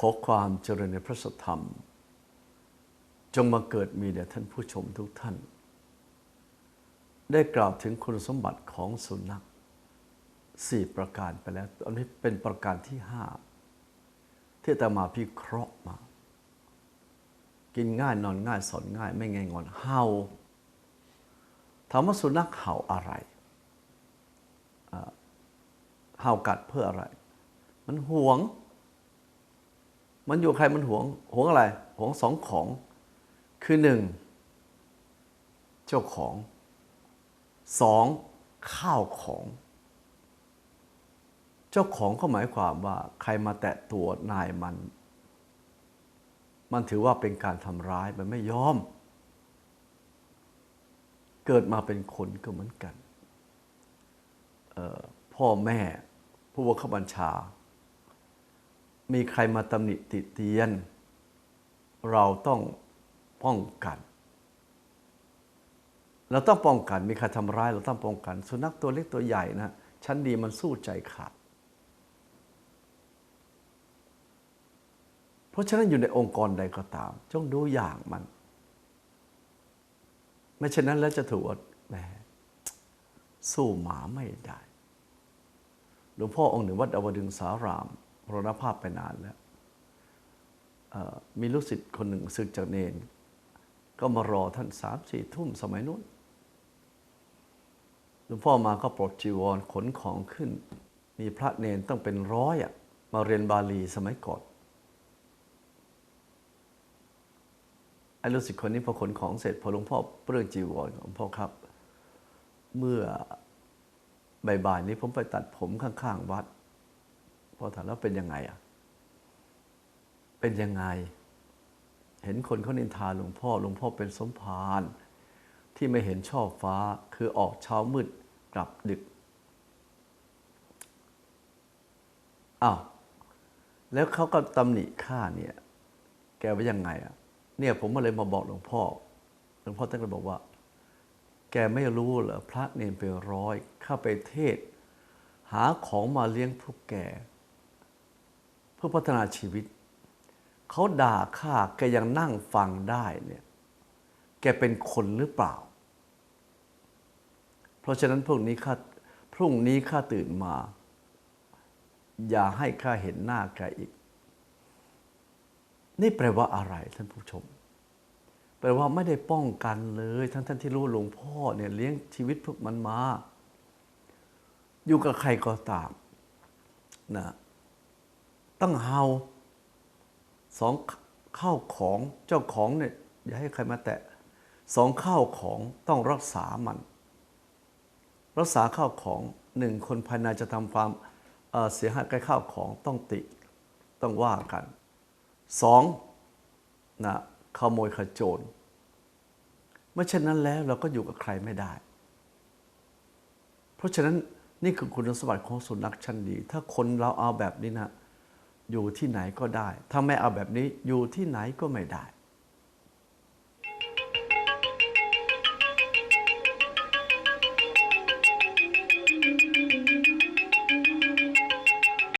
ขอความเจริญในพระสธรรม จงมาเกิดมีแด่ท่านผู้ชมทุกท่าน ได้กล่าวถึงคุณสมบัติของสุนัขสี่ประการไปแล้วตอนนี้เป็นประการที่ห้าที่อามาพิเคราะห์มา กินง่ายนอนง่ายสอนง่าย ไม่ง่ายงอนเห่าถามว่าสุนัขเห่าอะไรเห่ากัดเพื่ออะไร มันห่วง มันอยู่ใครมันหวงหวงอะไรหวงสองของ คือหนึ่งเจ้าของสองข้าวของ เจ้าของก็หมายความว่าใครมาแตะตัวนายมัน มันถือว่าเป็นการทำร้ายมันไม่ยอม เกิดมาเป็นคนก็เหมือนกันพ่อแม่ผู้บังคับบัญชา มีใครมาตำหนิติเตียน เราต้องป้องกัน เราต้องป้องกัน มีใครทำร้าย เราต้องป้องกัน สุนัขตัวเล็กตัวใหญ่นะชั้นดีมันสู้ใจขาด เพราะฉะนั้นอยู่ในองค์กรใดก็ตาม จงดูอย่างมัน ไม่เช่นนั้นแล้วจะถือว่าแหมสู้หมาไม่ได้หลวงพ่อองค์หนึ่งวัดอวดึงสารามม รณภาพไปนานแล้ว มีลูกศิษย์คนหนึ่งศึกจากเนน ก็มารอท่านสามสี่ทุ่มสมัยนู้นหลวงพ่อมาก็ปลดจีวรขนของขึ้น มีพระเนนต้องเป็นร้อยอะมาเรียนบาลีสมัยก่อนไอ้ลูกศิษย์คนนี้พอขนของเสร็จพอหลวงพ่อเปลื้องจีวรหลวงพ่อครับ เมื่อบ่ายๆนี้ผมไปตัดผมข้างๆวัด พอถามแล้วเป็นยังไงอะ เป็นยังไง เห็นคนเขานินทาหลวงพ่อหลวงพ่อเป็นสมภารที่ไม่เห็นชอบฟ้าคือออกเช้ามืดกลับดึกอ้าวแล้วเขาก็ตำหนิข้าเนี่ย แกว่ายังไงอะ เนี่ยผมก็เลยมาบอกหลวงพ่อ หลวงพ่อท่านก็บอกว่า แกไม่รู้เหรอพระเนนเป็นร้อย เข้าไปเทศ หาของมาเลี้ยงพวกแก พื่อพัฒนาชีวิต เขาด่าข้าแกยังนั่งฟังได้เนี่ยแกเป็นคนหรือเปล่า เพราะฉะนั้นพวกนี้ข้าพรุ่งนี้ข้าตื่นมา อย่าให้ข้าเห็นหน้าแกอีก นี่แปลว่าอะไรท่านผู้ชม แปลว่าไม่ได้ป้องกันเลย ทั้งท่านที่รู้หลวงพ่อเนี่ยเลี้ยงชีวิตพวกมันมา อยู่กับใครก็ตามนะ ตั้งเฮาสองข้าวของเจ้าของเนี่ยอย่าให้ใครมาแตะสองข้าวของต้องรักษามัน รักษาข้าวของหนึ่งคนภายในจะทำความเอ่อเสียหายใกล้ข้าวของต้องติต้องว่ากันสองนะขโมยขโจรเมื่อเช่นนั้นแล้วเราก็อยู่กับใครไม่ได้ เพราะฉะนั้นนี่คือคุณสมบัติของสุนัขชั้นดี ถ้าคนเราเอาแบบนี้นะ อยู่ที่ไหนก็ได้ ถ้าไม่เอาแบบนี้อยู่ที่ไหนก็ไม่ได้